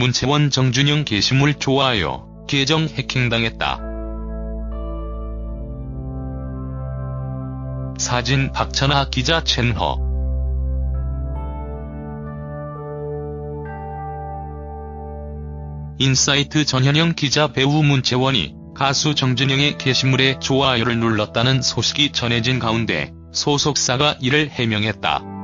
문채원 정준영 게시물 좋아요, 계정 해킹당했다. 사진 박찬아 기자 첸허 인사이트 전현영 기자 배우 문채원이 가수 정준영의 게시물에 좋아요를 눌렀다는 소식이 전해진 가운데 소속사가 이를 해명했다.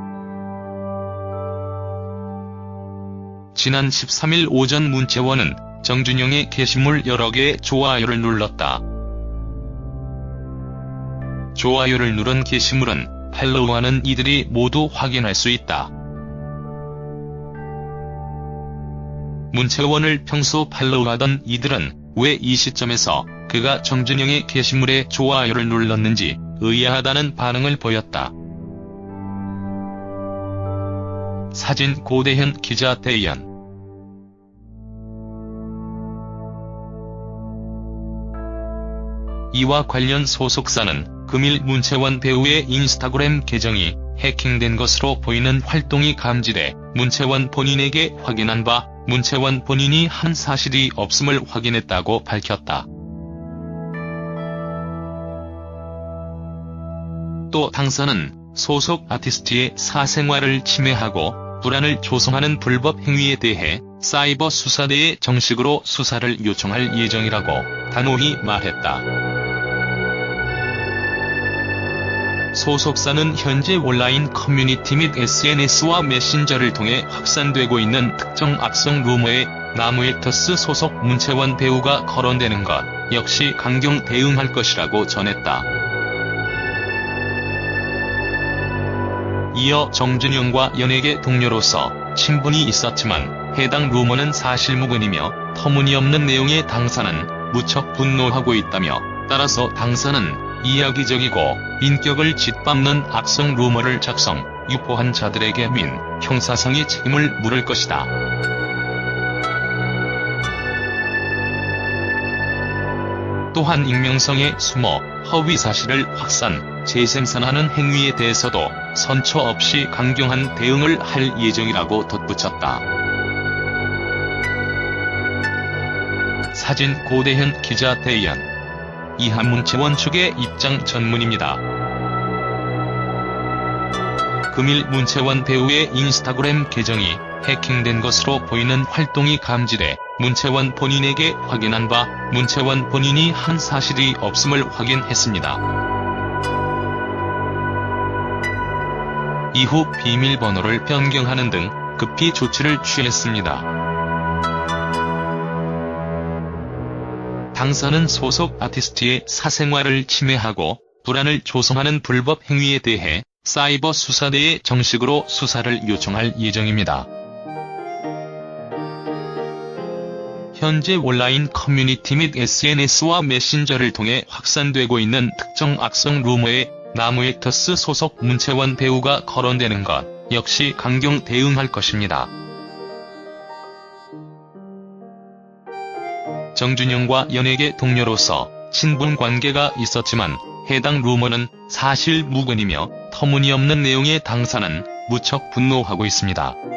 지난 13일 오전 문채원은 정준영의 게시물 여러 개에 좋아요를 눌렀다. 좋아요를 누른 게시물은 팔로우하는 이들이 모두 확인할 수 있다. 문채원을 평소 팔로우하던 이들은 왜 이 시점에서 그가 정준영의 게시물에 좋아요를 눌렀는지 의아하다는 반응을 보였다. 사진 고대현 기자 대연 이와 관련 소속사는 금일 문채원 배우의 인스타그램 계정이 해킹된 것으로 보이는 활동이 감지돼 문채원 본인에게 확인한 바 문채원 본인이 한 사실이 없음을 확인했다고 밝혔다. 또 당사는 소속 아티스트의 사생활을 침해하고 불안을 조성하는 불법 행위에 대해 사이버 수사대에 정식으로 수사를 요청할 예정이라고 단호히 말했다. 소속사는 현재 온라인 커뮤니티 및 SNS와 메신저를 통해 확산되고 있는 특정 악성 루머에 나무액터스 소속 문채원 배우가 거론되는 것 역시 강경 대응할 것이라고 전했다. 이어 정준영과 연예계 동료로서 친분이 있었지만 해당 루머는 사실무근이며 터무니없는 내용의 당사는 무척 분노하고 있다며 따라서 당사는 이야기적이고 인격을 짓밟는 악성 루머를 작성, 유포한 자들에게 민, 형사상의 책임을 물을 것이다. 또한 익명성에 숨어 허위 사실을 확산, 재생산하는 행위에 대해서도 선처 없이 강경한 대응을 할 예정이라고 덧붙였다. 사진 고대현 기자 대연 이한문채원 측의 입장 전문입니다. 금일 문채원 배우의 인스타그램 계정이 해킹된 것으로 보이는 활동이 감지돼 문채원 본인에게 확인한 바 문채원 본인이 한 사실이 없음을 확인했습니다. 이후 비밀번호를 변경하는 등 급히 조치를 취했습니다. 당사는 소속 아티스트의 사생활을 침해하고 불안을 조성하는 불법 행위에 대해 사이버 수사대에 정식으로 수사를 요청할 예정입니다. 현재 온라인 커뮤니티 및 SNS와 메신저를 통해 확산되고 있는 특정 악성 루머에 나무액터스 소속 문채원 배우가 거론되는 것 역시 강경 대응할 것입니다. 정준영과 연예계 동료로서 친분 관계가 있었지만 해당 루머는 사실 무근이며 터무니없는 내용의 당사는 무척 분노하고 있습니다.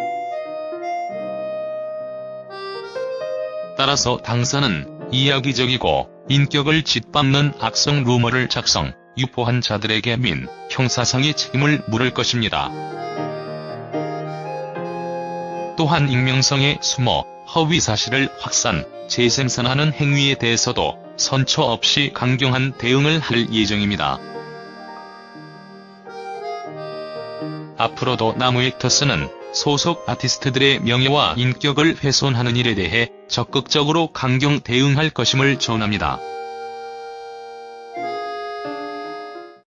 따라서 당사는 이야기적이고 인격을 짓밟는 악성 루머를 작성, 유포한 자들에게 민, 형사상의 책임을 물을 것입니다. 또한 익명성에 숨어 허위 사실을 확산, 재생산하는 행위에 대해서도 선처 없이 강경한 대응을 할 예정입니다. 앞으로도 나무액터스는 소속 아티스트들의 명예와 인격을 훼손하는 일에 대해 적극적으로 강경 대응할 것임을 전합니다.